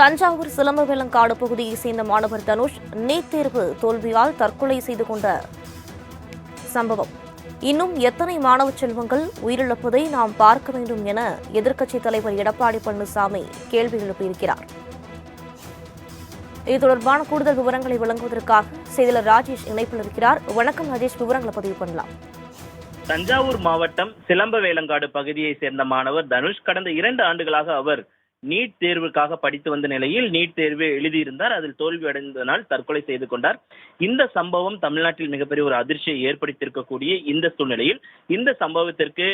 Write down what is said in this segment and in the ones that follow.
தஞ்சாவூர் சிலம்பவேலங்காடு பகுதியைச் சேர்ந்த மாணவர் தனுஷ் நீட் தேர்வு தோல்வியால் தற்கொலை செய்து கொண்ட சம்பவம். இன்னும் எத்தனை மாணவ செல்வங்கள் உயிரிழப்பதை நாம் பார்க்க வேண்டும் என எதிர்க்கட்சித் தலைவர் எடப்பாடி பழனிசாமி கேள்வி எழுப்பியிருக்கிறார் இது தொடர்பான கூடுதல் விவரங்களை வழங்குவதற்காக செய்தியாளர் ராஜேஷ் இணைப்பில் இருக்கிறார். வணக்கம் ராஜேஷ் விவரங்களை பதிவு பண்ணலாம். தஞ்சாவூர் மாவட்டம் சிலம்ப வேலங்காடு பகுதியை சேர்ந்த மாணவர் தனுஷ் கடந்த இரண்டு ஆண்டுகளாக அவர் நீட் தேர்வுக்காக படித்து வந்த நிலையில் நீட் தேர்வு எழுதியிருந்தார். அதில் தோல்வி அடைந்ததனால் தற்கொலை செய்து கொண்டார். இந்த சம்பவம் தமிழ்நாட்டில் மிகப்பெரிய ஒரு அதிர்ச்சியை ஏற்படுத்தியிருக்கக்கூடிய இந்த சூழ்நிலையில் இந்த சம்பவத்திற்கு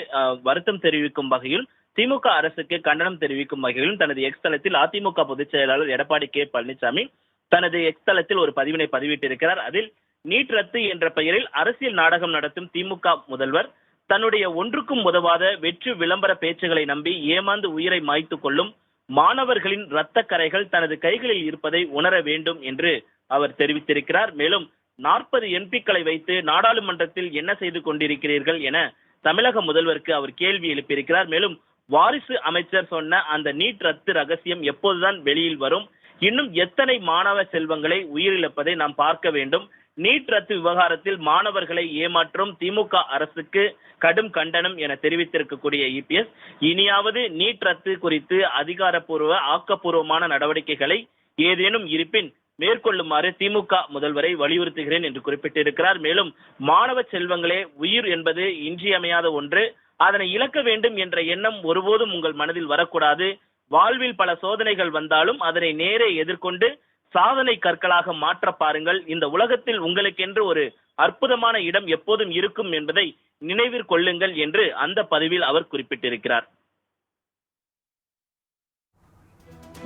வருத்தம் தெரிவிக்கும் வகையில் திமுக அரசுக்கு கண்டனம் தெரிவிக்கும் வகையிலும் தனது எக்ஸ் தளத்தில் அதிமுக பொதுச் செயலாளர் எடப்பாடி கே. பழனிசாமி தனது எக்ஸ் தளத்தில் ஒரு பதிவினை பதிவிட்டிருக்கிறார். அதில் நீட் ரத்து என்ற பெயரில் அரசியல் நாடகம் நடத்தும் திமுக முதல்வர் தன்னுடைய ஒன்றுக்கும் உதவாத வெற்று விளம்பர பேச்சுகளை நம்பி ஏமாந்து உயிரை மாய்த்து கொள்ளும் மாணவர்களின் இரத்த கரைகள் தனது கைகளில் இருப்பதை உணர வேண்டும் என்று அவர் தெரிவித்திருக்கிறார். மேலும் நாற்பது எம்பிக்களை வைத்து நாடாளுமன்றத்தில் என்ன செய்து கொண்டிருக்கிறீர்கள் என தமிழக முதல்வருக்கு அவர் கேள்வி எழுப்பியிருக்கிறார். மேலும் வாரிசு அமைச்சர் சொன்ன அந்த நீட் ரத்து ரகசியம் எப்போதுதான் வெளியில் வரும்? இன்னும் எத்தனை மாணவ செல்வங்களை உயிரிழப்பதை நாம் பார்க்க வேண்டும்? நீட் ரத்து விவகாரத்தில் மாணவர்களை ஏமாற்றும் திமுக அரசுக்கு கடும் கண்டனம் என தெரிவித்திருக்கக்கூடிய இபிஎஸ் இனியாவது நீட் ரத்து குறித்து அதிகாரப்பூர்வ ஆக்கப்பூர்வமான நடவடிக்கைகளை ஏதேனும் இருப்பின் மேற்கொள்ளுமாறு திமுக முதல்வரை வலியுறுத்துகிறேன் என்று குறிப்பிட்டிருக்கிறார். மேலும் மாணவ செல்வங்களே உயிர் என்பது இன்றியமையாத ஒன்று. அதனை இழக்க வேண்டும் என்ற எண்ணம் ஒருபோதும் உங்கள் மனதில் வரக்கூடாது. வாழ்வில் பல சோதனைகள் வந்தாலும் அதனை நேரே எதிர்கொண்டு சாதனை கற்களாக மாற்ற பாருங்கள். இந்த உலகத்தில் உங்களுக்கென்று ஒரு அற்புதமான இடம் எப்போதும் இருக்கும் என்பதை நினைவில் கொள்ளுங்கள் என்று அந்த பதிவில் அவர் குறிப்பிட்டிருக்கிறார்.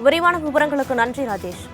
விரிவான விவரங்களுக்கு நன்றி ராஜேஷ்.